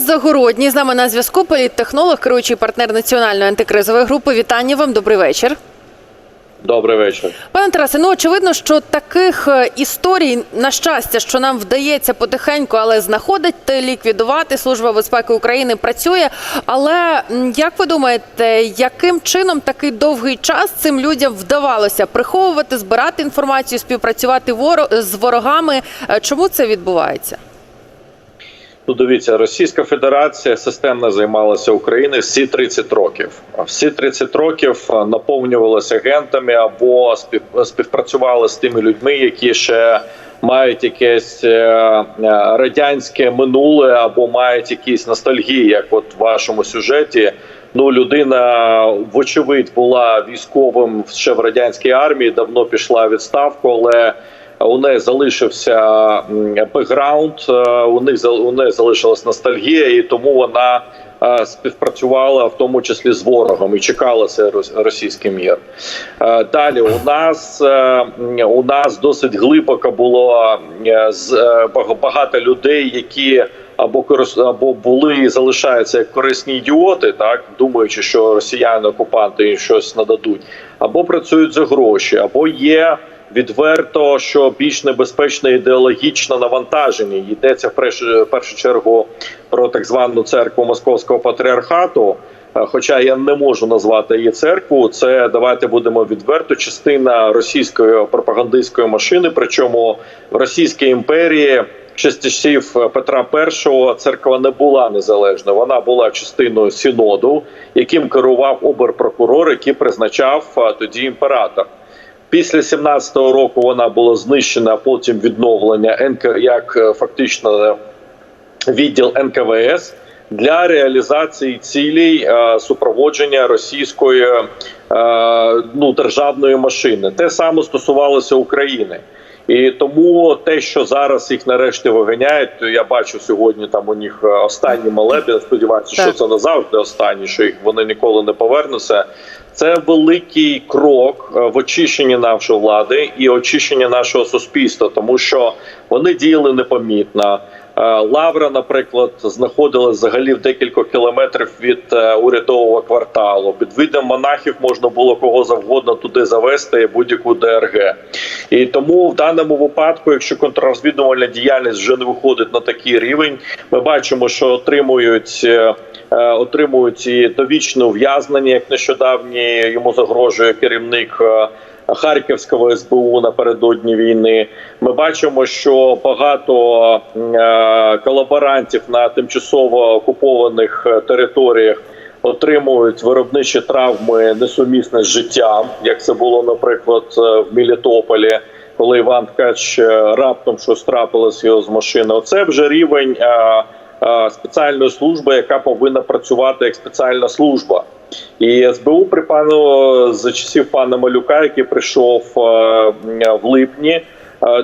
Загородній з нами на зв'язку. Політтехнолог, керуючий партнер національної антикризової групи. Вітання вам. Добрий вечір. Добрий вечір. Пане Тарасе, ну очевидно, що таких е, історій, на щастя, що нам вдається потихеньку, але знаходити, ліквідувати. Служба безпеки України працює. Але як ви думаєте, яким чином такий довгий час цим людям вдавалося приховувати, збирати інформацію, співпрацювати з ворогами? Е, Чому це відбувається? Ну, дивіться, Російська Федерація системно займалася Україною всі 30 років. Всі 30 років а, наповнювалися агентами або спів, співпрацювали з тими людьми, які ще мають якесь е, е, радянське минуле або мають якісь ностальгії, як от в вашому сюжеті. Ну, людина, вочевидь, була військовим ще в радянській армії, давно пішла відставку, але у неї залишився бекграунд, е, у них у неї залишилась ностальгія, і тому вона е, співпрацювала в тому числі з ворогом і чекала цей рос- російський мір. Е, Далі у нас у нас досить глибоко було багато людей, які або корис- або були і залишаються як корисні ідіоти, так думаючи, що росіяни окупанти їм щось нададуть, або працюють за гроші, або є відверто, що більш небезпечне ідеологічне навантаження. Йдеться в першу чергу про так звану церкву московського патріархату. Е, Хоча я не можу назвати її церкву, це давайте будемо відверто. Частина російської пропагандистської машини. Причому в Російській імперії часів Петра І церква не була незалежною. Вона була частиною синоду, яким керував оберпрокурор, який призначав е, тоді імператор. Після 17-го року вона була знищена, потім відновлення НК як е, фактично відділ НКВС для реалізації цілей е, супроводження російської е, ну, державної машини. Те саме стосувалося України. І тому те, що зараз їх нарешті виганяють, то я бачу сьогодні там у них е, останні молебі. Сподіваюся, що це назавжди останні, що їх вони ніколи не повернуться. Це великий крок в очищенні нашої влади і очищенні нашого суспільства, тому що вони діяли непомітно. Е, Лавра, наприклад, знаходилась взагалі в декілька кілометрів від е, урядового кварталу. Під видом монахів можна було кого завгодно туди завести будь-яку ДРГ. І тому в даному випадку, якщо контррозвідувальна діяльність вже не виходить на такий рівень, ми бачимо, що отримують. е, Отримують довічне ув'язнення, як нещодавні йому загрожує керівник Харківського СБУ напередодні війни. Ми бачимо, що багато е, колаборантів на тимчасово окупованих е, територіях отримують виробничі травми несумісні з життям, як це було, наприклад, е, в Мелітополі. Коли Іван Ткач раптом щось трапилось його з машини, оце вже рівень е, е, спеціальної служби, яка повинна працювати як спеціальна служба. І СБУ при за часів пана Малюка, який прийшов е, в липні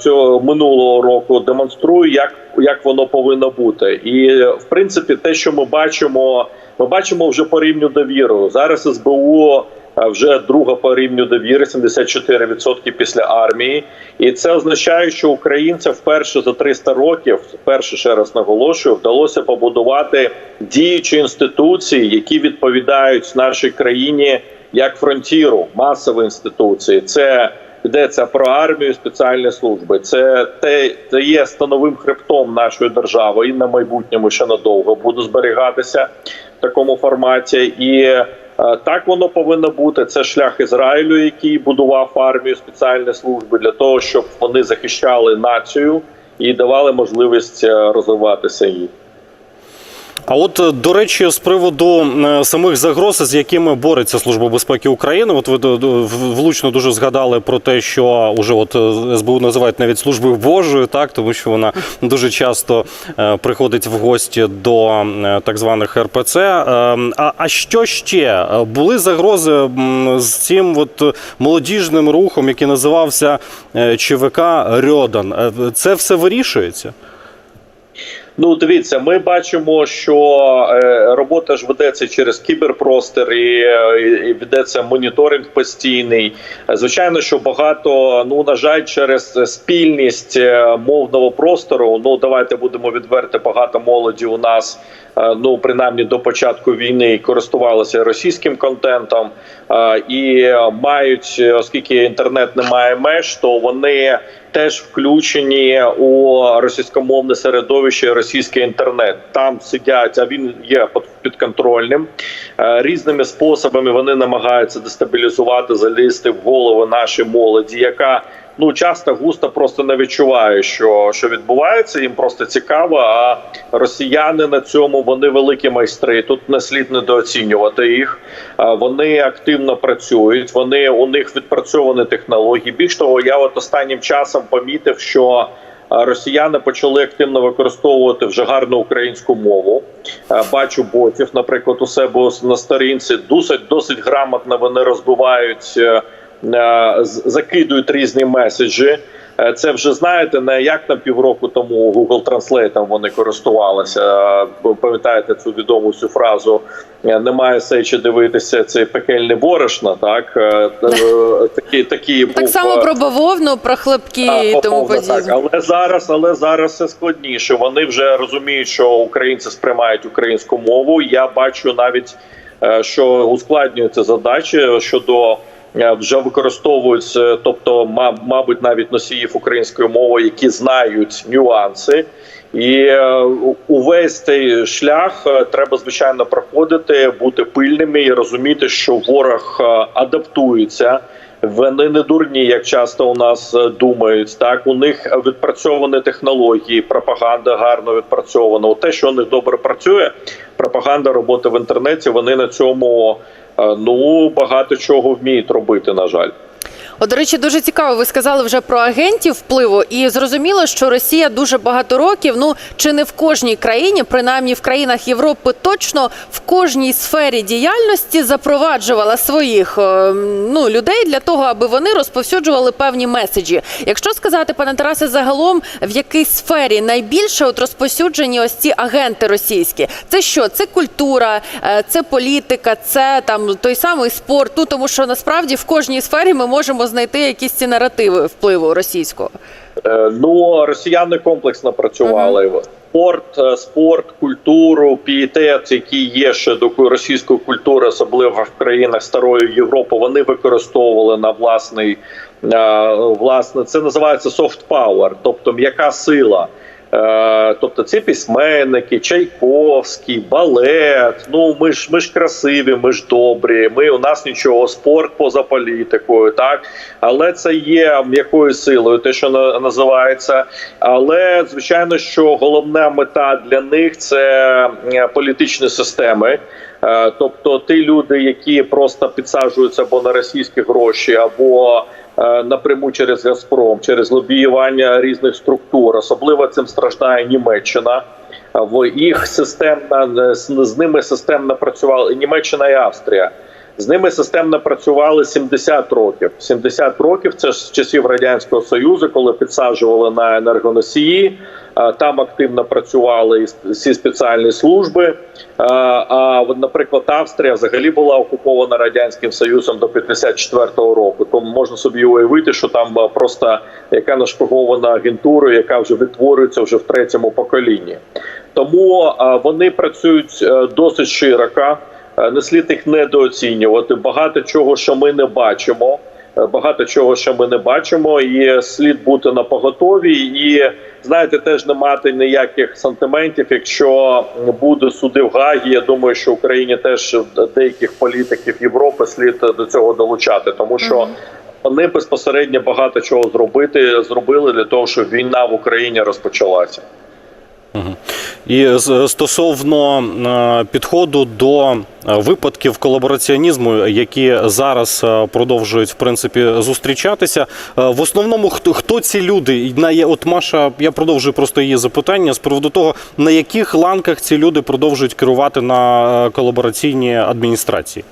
цього минулого року, демонструє, як, як воно повинно бути. І в принципі, те, що ми бачимо, ми бачимо вже по рівню довіру. Зараз СБУ е, вже друга по рівню довіри, 74% після армії, і це означає, що українцям вперше за 300 років, вперше ще раз наголошую, вдалося побудувати діючі інституції, які відповідають нашій країні як фронтіру, масові інституції. Це йдеться про армію, спеціальні служби. Це те, це є становим хребтом нашої держави, і на майбутньому ще надовго буде зберігатися в такому форматі. І е, так воно повинно бути. Це шлях Ізраїлю, який будував армію спеціальні служби для того, щоб вони захищали націю і давали можливість е, розвиватися їй. А от е, до речі, з приводу е, самих загроз, з якими бореться Служба безпеки України, от ви в- влучно дуже згадали про те, що уже от е, СБУ називають навіть службою Божою, так тому що вона дуже часто е, приходить в гості до е, так званих РПЦ. Е, А, а що ще Е, були загрози з цим от молодіжним рухом, який називався е, ЧВК Рьодан? Е, Це все вирішується? Ну, дивіться, ми бачимо, що е, робота ж ведеться через кіберпростір і, е, і ведеться моніторинг постійний. Звичайно, що багато, ну на жаль, через спільність е, мовного простору. Ну давайте будемо відверти, багато молоді у нас. Е, Ну, принаймні до початку війни користувалися російським контентом е, і мають, оскільки інтернет не має меж, то вони теж включені у російськомовне середовище, російський інтернет. Там сидять, а він є під- підконтрольним. Е, Різними способами вони намагаються дестабілізувати, залізти в голову нашої молоді, яка ну часто густо просто не відчуває, що, що відбувається. Їм просто цікаво. А росіяни на цьому вони великі майстри. Тут не слід недооцінювати їх. Вони активно працюють. Вони у них відпрацьовані технології. Більш того, я от останнім часом помітив, що Росіяни почали активно використовувати вже гарну українську мову. Бачу ботів, наприклад, у себе на сторінці. Досить досить грамотно вони розбивають, е, закидують різні меседжі. Е, Це вже знаєте, не як там півроку тому Google Translate вони користувалися. Е, Пам'ятаєте цю відому всю фразу е, немає сечі дивитися цей пекельне борошно. Так Е, е, такі такі Так був, само е, про бавовну, про хлебки і тому так. подібне. Але зараз, але зараз все складніше. Вони вже розуміють, що українці сприймають українську мову. Я бачу навіть, е, що ускладнюються задачі щодо. Е, Вже використовуються, тобто, ма- мабуть, навіть носіїв української мови, які знають нюанси, і е, увесь цей шлях е, треба звичайно проходити, бути пильними і розуміти, що ворог адаптується. Вони не дурні, як часто у нас думають. Так у них відпрацьовані технології, пропаганда гарно відпрацьована. Те, що у них добре працює, пропаганда роботи в інтернеті. Вони на цьому ну багато чого вміють робити. На жаль. От, до речі, дуже цікаво. Ви сказали вже про агентів впливу, і зрозуміло, що Росія дуже багато років, ну чи не в кожній країні, принаймні в країнах Європи, точно в кожній сфері діяльності запроваджувала своїх е, ну людей для того, аби вони розповсюджували певні меседжі. Якщо сказати, пане Тарасе, загалом в якій сфері найбільше от розповсюджені ось ці агенти російські, це що? Це культура, е, це політика, це там той самий спорт. Ну тому що насправді в кожній сфері ми можемо знайти якісь ці наративи впливу російського. Е, Ну росіяни комплексно працювали. Спорт, е, спорт, культуру, пієтет, які є ще до російської культури, особливо в країнах старої Європи, вони використовували на власний е, власне. Це називається soft power, тобто м'яка сила. Е, Тобто це письменники, Чайковський, балет. Ну ми ж ми ж красиві, ми ж добрі. Ми у нас нічого, спорт поза політикою, так але це є м'якою силою, те, що називається. Але звичайно, що головна мета для них це е, політичні системи. Е, Тобто, ті люди, які просто підсаджуються або на російські гроші, або напряму через Газпром, через лобіювання різних структур. Особливо цим страждає Німеччина. Е, В їх системна з ними системно працювали Німеччина і Австрія. З ними системно працювали 70 років. 70 років це ж з часів радянського союзу, коли підсаджували на енергоносії. Там активно працювали всі спеціальні служби. А наприклад, Австрія взагалі була окупована радянським союзом до 54-го року. Тому можна собі уявити, що там просто яка нашпигована агентура, яка вже відтворюється вже в третьому поколінні. Тому вони працюють е, досить широко. Не слід їх недооцінювати. Багато чого, що ми не бачимо. Е, Багато чого, що ми не бачимо, і слід бути на поготові. І знаєте, теж не мати ніяких сантиментів. Якщо буде суди в Гагі, я думаю, що Україні теж деяких політиків Європи слід до цього долучати, тому що вони безпосередньо багато чого зробити зробили для того, щоб війна в Україні розпочалася. І стосовно е, підходу до е, випадків колабораціонізму, які зараз е, продовжують в принципі зустрічатися, в основному хто хто ці люди? На от Маша, я продовжую просто її запитання з приводу того, на яких ланках ці люди продовжують керувати на колабораційні адміністрації.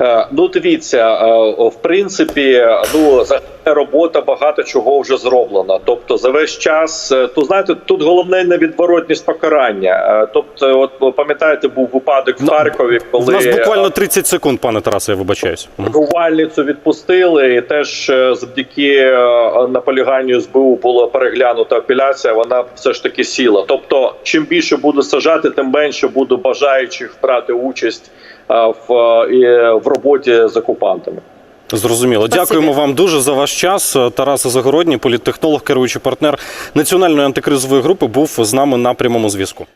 Е, Ну, дивіться, е, в принципі, ну за робота багато чого вже зроблена. Тобто, за весь час е, то знаєте, тут головне невідворотність покарання. Тобто, от пам'ятаєте, був випадок в Харкові, коли У нас буквально 30 секунд, пане Тарасе, я вибачаюсь. Рувальницю відпустили, і теж завдяки наполяганню СБУ була переглянута апеляція. Вона все ж таки сіла. Тобто, чим більше буде сажати, тим менше буде бажаючих брати участь в, е, і, е, в роботі з окупантами. Зрозуміло. Спасибі. Дякуємо вам дуже за ваш час. Тарас Загородній, політтехнолог, керуючий партнер національної антикризової групи, був з нами на прямому зв'язку.